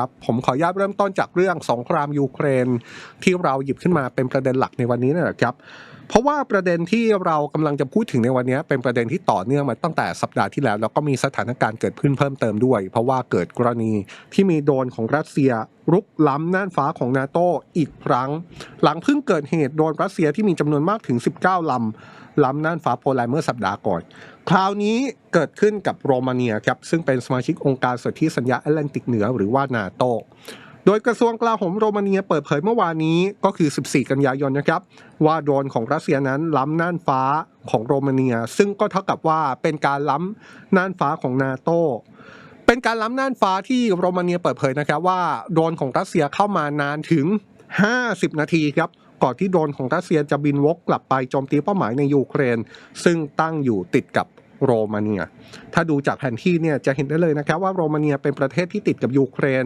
ครับผมขออนุญาตเริ่มต้นจากเรื่องสงครามยูเครน ที่เราหยิบขึ้นมาเป็นประเด็นหลักในวันนี้นะครับ เพราะว่าประเด็นที่เรากำลังจะพูดถึงในวันนี้เป็นประเด็นที่ต่อเนื่องมาตั้งแต่สัปดาห์ที่แล้ว แล้วก็มีสถานการณ์เกิดขึ้นเพิ่มเติมด้วย เพราะว่าเกิดกรณีที่มีโดนของรัสเซียรุกล้ำน่านฟ้าของนาโตอีกครั้ง หลังเพิ่งเกิดเหตุโดนรัสเซียที่มีจำนวนมากถึง 19ลำล้ำน่านฟ้าโปแลนด์เมื่อสัปดาห์ก่อน คราวนี้เกิดขึ้นกับโรมาเนียครับซึ่งเป็นสมาชิกองค์การสนธิสัญญาแอตแลนติกเหนือหรือว่านาโตโดยกระทรวงกลาโหมโรมาเนียเปิดเผยเมื่อวานนี้ก็คือ 14 กันยายนนะครับ ว่าโดรนของรัสเซียนั้นล้ำน่านฟ้าของโรมาเนีย ซึ่งก็เท่ากับว่าเป็นการล้ำน่านฟ้าของนาโตเป็นการล้ำน่านฟ้าที่โรมาเนียเปิดเผยนะครับว่าโดรนของรัสเซียเข้ามานานถึง 50 นาทีครับก่อนที่โดรนของรัสเซียจะบินวกกลับไปโจมตีเป้าหมายในยูเครน ซึ่งตั้งอยู่ติดกับ โรมาเนีย ถ้าดูจากแผนที่เนี่ยจะเห็นได้เลยนะครับว่าโรมาเนียเป็นประเทศที่ติดกับยูเครน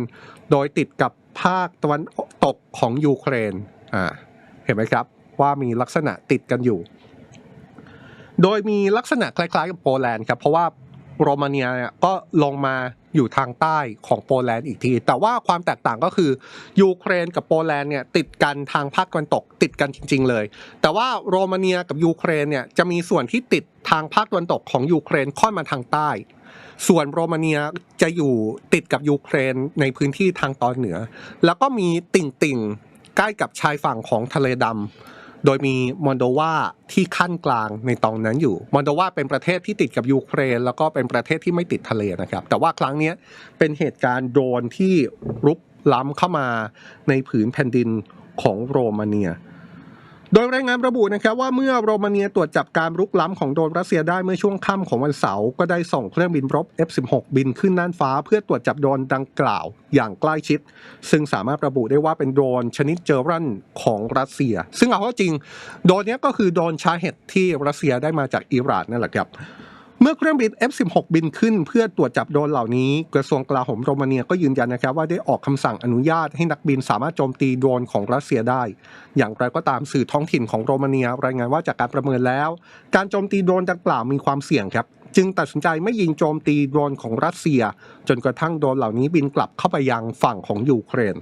โดยติดกับภาคตะวันตกของยูเครนอ่าเห็นไหมครับว่ามีลักษณะติดกันอยู่ โดยมีลักษณะคล้ายๆกับโปแลนด์ครับเพราะว่า โรมาเนียเนี่ยก็ลงมาอยู่ทางใต้ของโปแลนด์อีกที แต่ว่าความแตกต่างก็คือยูเครนกับโปแลนด์เนี่ยติดกันทางภาคตะวันตกติดกันจริง ๆ เลย แต่ว่าโรมาเนียกับยูเครนเนี่ยจะมีส่วนที่ติดทางภาคตะวันตกของยูเครนค่อนมาทางใต้ ส่วนโรมาเนียจะอยู่ติดกับยูเครนในพื้นที่ทางตอนเหนือ แล้วก็มีติ่งติ่งๆใกล้กับชายฝั่งของทะเลดำ โดยมีมอนโดวาที่ขั้นกลางในตอนนั้นอยู่ มอนโดวาเป็นประเทศที่ติดกับยูเครน แล้วก็เป็นประเทศที่ไม่ติดทะเลนะครับ แต่ว่าครั้งนี้เป็นเหตุการณ์โดรนที่รุกล้ำเข้ามาในผืนแผ่นดินของโรมาเนีย โดยรายงานระบุนะครับว่าเมื่อโรมาเนียตรวจจับการรุกล้ำของโดรนรัสเซียได้เมื่อช่วงค่ำของวันเสาร์ก็ได้ส่งเครื่องบินรบ F-16 บินขึ้นน่านฟ้า เพื่อตรวจจับโดรนดังกล่าวอย่างใกล้ชิด ซึ่งสามารถระบุได้ว่าเป็นโดรนชนิดเจอรันของรัสเซีย ซึ่งเอาเข้าจริง โดรนนี้ก็คือโดรนชาเห็ดที่รัสเซียได้มาจากอิหร่านนั่นแหละครับ เมื่อเครื่องบิน F-16 บินขึ้น เพื่อตรวจจับโดรนเหล่านี้ กระทรวงกลาโหมโรมาเนียก็ยืนยันนะครับว่าได้ออกคำสั่งอนุญาตให้นักบินสามารถโจมตีโดรนของรัสเซียได้ อย่างไรก็ตามสื่อท้องถิ่นของโรมาเนีย รายงานว่าจากการประเมินแล้ว การโจมตีโดรนดังกล่าวมีความเสี่ยงครับ จึงตัดสินใจไม่ยิงโจมตีโดรนของรัสเซีย จนกระทั่งโดรนเหล่านี้บินกลับเข้าไปยังฝั่งของยูเครน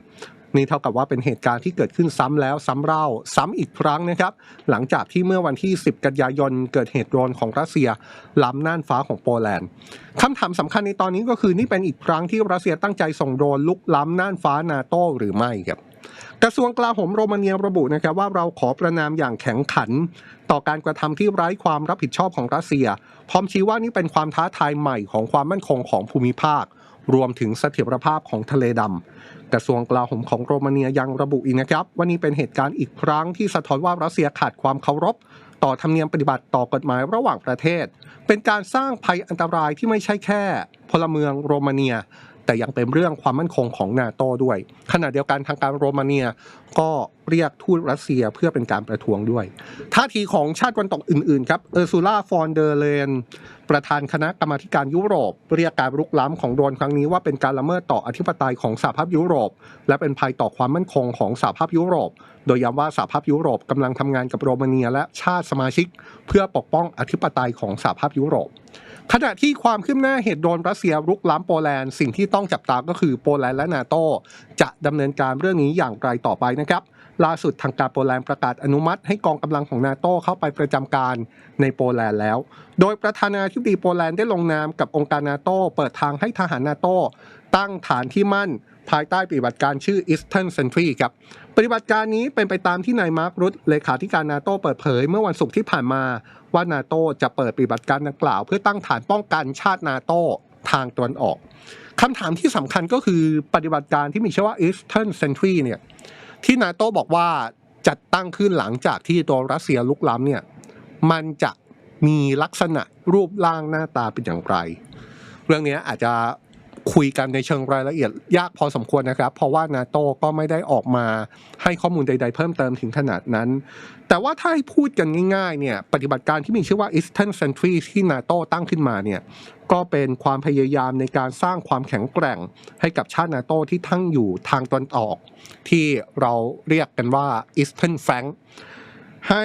นี่เท่ากับว่าเป็นเหตุการณ์ที่เกิดขึ้นซ้ำแล้วซ้ำเล่าซ้ำอีกครั้งนะครับ หลังจากที่เมื่อวันที่ 10 กันยายนเกิดเหตุโดรนของรัสเซียล้ำน่านฟ้าของโปแลนด์คำถามสำคัญในตอนนี้ก็คือนี่เป็นอีกครั้งที่รัสเซียตั้งใจส่งโดรนลุกล้ำน่านฟ้านาโต้หรือไม่ครับกระทรวงกลาโหมโรมาเนียระบุนะครับว่าเราขอประนามอย่างแข็งขัน ต่อการกระทำที่ไร้ความรับผิดชอบของรัสเซีย พร้อมชี้ว่านี่เป็นความท้าทายใหม่ของความมั่นคงของภูมิภาค รวมถึงเสถียรภาพของทะเลดำ กระทรวงกลาโหมของโรมาเนียยังระบุอีกนะครับว่านี่เป็นเหตุการณ์อีกครั้งที่สะท้อนว่ารัสเซียขาดความเคารพ ต่อธรรมเนียมปฏิบัติต่อกฎหมายระหว่างประเทศ เป็นการสร้างภัยอันตรายที่ไม่ใช่แค่ พลเมืองโรมาเนีย แต่ยังเป็นเรื่องความมั่นคงของนาโตด้วย ขณะเดียวกันทางการโรมาเนียก็เรียกทูตรัสเซียเพื่อเป็นการประท้วงด้วยท่าทีของชาติตะวันตกอื่นๆครับเออร์ซูล่าฟอนเดอร์เลน ประธานคณะกรรมาการยุโรป เรียกการรุกล้ำของโดรนครั้งนี้ว่าเป็นการละเมิดต่ออธิปไตยของสหภาพยุโรป และเป็นภัยต่อความมั่นคงของสหภาพยุโรป โดยย้ำว่าสหภาพยุโรปกำลังทำงานกับโรมาเนียและชาติสมาชิก เพื่อปกป้องอธิปไตยของสหภาพยุโรปขณะที่ความคืบหน้าเหตุโดนรัสเซียรุกล้ำโปแลนด์สิ่งที่ต้องจับตาก็คือโปแลนด์และนาโตจะดำเนินการเรื่องนี้อย่างไรต่อไปนะครับ ล่าสุดทางการโปแลนด์ประกาศอนุมัติให้กองกำลังของนาโตเข้าไปประจำการในโปแลนด์แล้ว โดยประธานาธิบดีโปแลนด์ได้ลงนามกับองค์การนาโตเปิดทางให้ทหารนาโตตั้งฐานที่มั่น ภายใต้ปฏิบัติการชื่อ Eastern Sentry ครับ ปฏิบัติการนี้เป็นไปตามที่นายมาร์ครุตเลขาธิการนาโตเปิดเผย เมื่อวันศุกร์ที่ผ่านมาว่านาโตจะเปิดปฏิบัติการดังกล่าว เพื่อตั้งฐานป้องกันชาตินาโตทางตะวันออกคำถามที่สำคัญก็คือปฏิบัติการที่มีชื่อว่า Eastern Sentry เนี่ย ที่นาโต้บอกว่าจัดตั้งขึ้นหลังจากที่ตัวรัสเซียลุกล้ำเนี่ยมันจะมีลักษณะรูปร่างหน้าตาเป็นอย่างไร เรื่องนี้อาจจะ คุยกันในเชิงรายละเอียดยากพอสมควรนะครับ เพราะว่านาโตก็ไม่ได้ออกมาให้ข้อมูลใด ๆ เพิ่มเติมถึงขนาดนั้น แต่ว่าถ้าให้พูดกันง่ายๆเนี่ยปฏิบัติการที่มีชื่อว่า Eastern Sentry ที่นาโตตั้งขึ้นมาเนี่ยก็เป็นความพยายามในการสร้างความแข็งแกร่งให้กับชาตินาโตที่ทั้งอยู่ทางตอนออก ที่เราเรียกกันว่า Eastern Flank ให้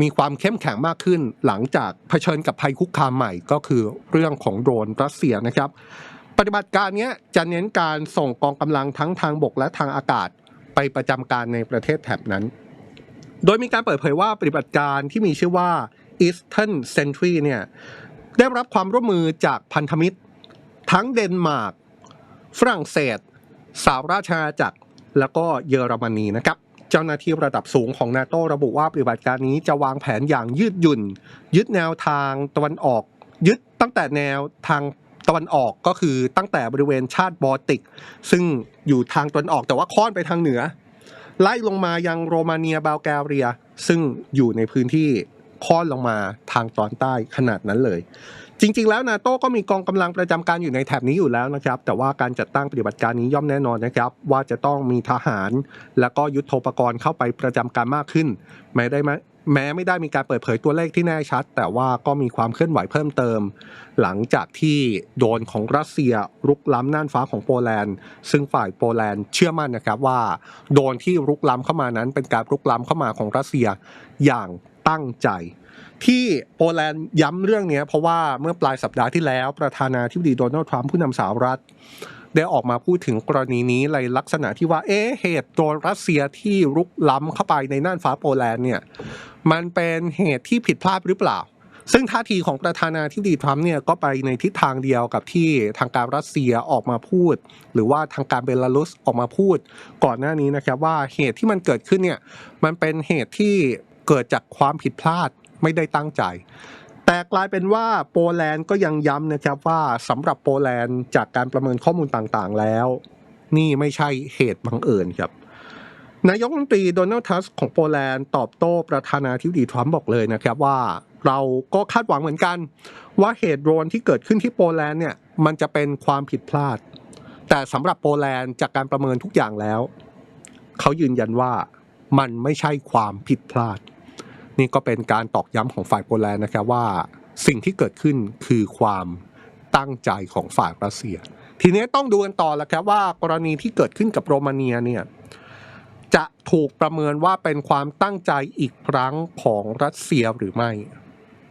มีความเข้มแข็งมากขึ้นหลังจากเผชิญกับภัยคุกคามใหม่ก็คือเรื่องของโดรนรัสเซียนะครับ ปฏิบัติการนี้จะเน้นการส่งกองกำลังทั้งทางบกและทางอากาศไปประจำการในประเทศแถบนั้น โดยมีการเปิดเผยว่าปฏิบัติการที่มีชื่อว่า Eastern Sentry เนี่ยได้รับความร่วมมือจากพันธมิตร ทั้งเดนมาร์ก ฝรั่งเศส สหราชอาณาจักร แล้วก็เยอรมนีนะครับเจ้าหน้าที่ระดับสูงของนาโตระบุว่าปฏิบัติการนี้จะวางแผนอย่างยืดหยุ่น ยึดแนวทางตะวันออก ยึดตั้งแต่แนวทาง ตะวันออกก็คือตั้งแต่บริเวณชาติบอลติก ซึ่งอยู่ทางตะวันออกแต่ว่าค่อนไปทางเหนือ ไล่ลงมายังโรมาเนียบัลแกเรีย ซึ่งอยู่ในพื้นที่ค่อนลงมาทางตอนใต้ขนาดนั้นเลย จริง ๆ แล้วนาโต้ก็มีกองกำลังประจำการอยู่ในแถบนี้อยู่แล้วนะครับ แต่ว่าการจัดตั้งปฏิบัติการนี้ย่อมแน่นอนนะครับ ว่าจะต้องมีทหาร และก็ยุทโธปกรณ์เข้าไปประจำการมากขึ้นแม้ได้ไหม แม้ไม่ได้มีการเปิดเผยตัวเลขที่แน่ชัด แต่ว่าก็มีความเคลื่อนไหวเพิ่มเติม หลังจากที่โดนของรัสเซียรุกล้ำน่านฟ้าของโปแลนด์ ซึ่งฝ่ายโปแลนด์เชื่อมั่นนะครับว่า โดนที่รุกล้ำเข้ามานั้นเป็นการรุกล้ำเข้ามาของรัสเซียอย่างตั้งใจ ที่โปแลนด์ย้ำเรื่องนี้เพราะว่าเมื่อปลายสัปดาห์ที่แล้วประธานาธิบดีโดนัลด์ทรัมป์ผู้นำสหรัฐ ได้ออกมาพูดถึงกรณีนี้ในลักษณะที่ว่าเอ๊ะเหตุโดนรัสเซียที่รุกล้ำเข้าไปในน่านฟ้าโปแลนด์เนี่ยมันเป็นเหตุที่ผิดพลาดหรือเปล่า ซึ่งท่าทีของประธานาธิบดีทรัมป์เนี่ยก็ไปในทิศทางเดียวกับที่ทางการรัสเซียออกมาพูด หรือว่าทางการเบลารุสออกมาพูด ก่อนหน้านี้นะครับว่าเหตุที่มันเกิดขึ้นเนี่ยมันเป็นเหตุที่เกิดจากความผิดพลาดไม่ได้ตั้งใจ แต่กลายเป็นว่าโปแลนด์ก็ยังย้ำนะครับว่าสำหรับโปแลนด์จากการประเมินข้อมูลต่างๆแล้ว นี่ไม่ใช่เหตุบังเอิญครับนายกรัฐมนตรีโดนัลด์ทรัสของโปแลนด์ตอบโต้ประธานาธิบดีทรัมป์บอกเลยนะครับว่าเราก็คาดหวังเหมือนกัน ว่าเหตุโดรนที่เกิดขึ้นที่โปแลนด์เนี่ยมันจะเป็นความผิดพลาด แต่สำหรับโปแลนด์จากการประเมินทุกอย่างแล้ว เขายืนยันว่ามันไม่ใช่ความผิดพลาด นี่ก็เป็นการตอกย้ำของฝ่ายโปแลนด์นะครับว่าสิ่งที่เกิดขึ้นคือความตั้งใจของฝ่ายรัสเซีย ทีนี้ต้องดูกันต่อแล้วครับว่ากรณีที่เกิดขึ้นกับโรมาเนียเนี่ยจะถูกประเมินว่าเป็นความตั้งใจอีกครั้งของรัสเซียหรือไม่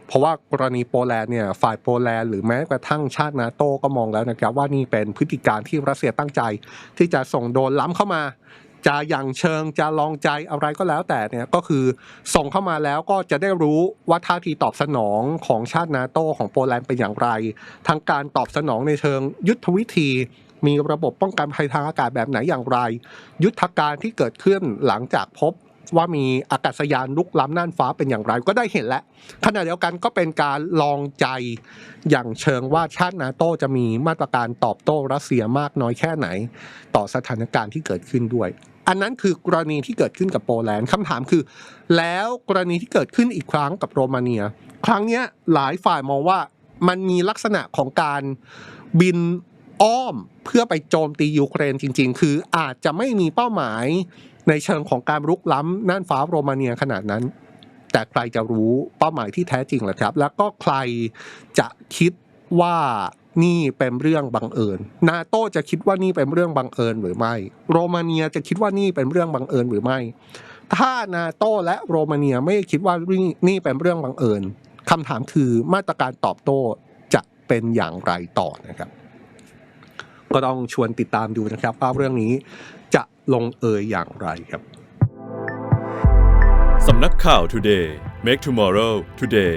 เพราะว่ากรณีโปแลนด์เนี่ยฝ่ายโปแลนด์หรือแม้กระทั่งชาตินาโต้ก็มองแล้วนะครับว่านี่เป็นพฤติการที่รัสเซียตั้งใจที่จะส่งโดนล้ำเข้ามา จะอย่างเชิงจะลองใจอะไรก็แล้วแต่เนี่ยก็คือส่งเข้ามาแล้วก็จะได้รู้ว่าท่าทีตอบสนองของชาตินาโต้ของโปแลนด์เป็นอย่างไรทางการตอบสนองในเชิงยุทธวิธี มีระบบป้องกันภัยทางอากาศแบบไหนอย่างไร ยุทธการที่เกิดขึ้นหลังจากพบว่ามีอากาศยานลุกล้ำน่านฟ้าเป็นอย่างไรก็ได้เห็นแล้วขณะเดียวกันก็เป็นการลองใจอย่างเชิงว่าชาตินาโต้จะมีมาตรการตอบโต้รัสเซียมากน้อยแค่ไหน ต่อสถานการณ์ที่เกิดขึ้นด้วย อันนั้นคือกรณีที่เกิดขึ้นกับโปแลนด์คำถามคือ แล้วกรณีที่เกิดขึ้นอีกครั้งกับโรมาเนีย ครั้งนี้หลายฝ่ายมองว่ามันมีลักษณะของการบินอ้อมเพื่อไปโจมตียูเครนจริง ๆ คืออาจจะไม่มีเป้าหมายในเชิงของการรุกล้ำน่านฟ้าโรมาเนียขนาดนั้น แต่ใครจะรู้เป้าหมายที่แท้จริงหรอครับ แล้วก็ใครจะคิดว่า นี่เป็นเรื่องบังเอิญ นาโต้จะคิดว่านี่เป็นเรื่องบังเอิญหรือไม่ โรมาเนียจะคิดว่านี่เป็นเรื่องบังเอิญหรือไม่ ถ้านาโต้และโรมาเนียไม่คิดว่านี่นี่เป็นเรื่องบังเอิญคำถามคือมาตรการตอบโต้จะเป็นอย่างไรต่อนะครับ ก็ต้องชวนติดตามดูนะครับว่าเรื่องนี้จะลงเอยอย่างไรครับสำนักข่าว Today Make Tomorrow Today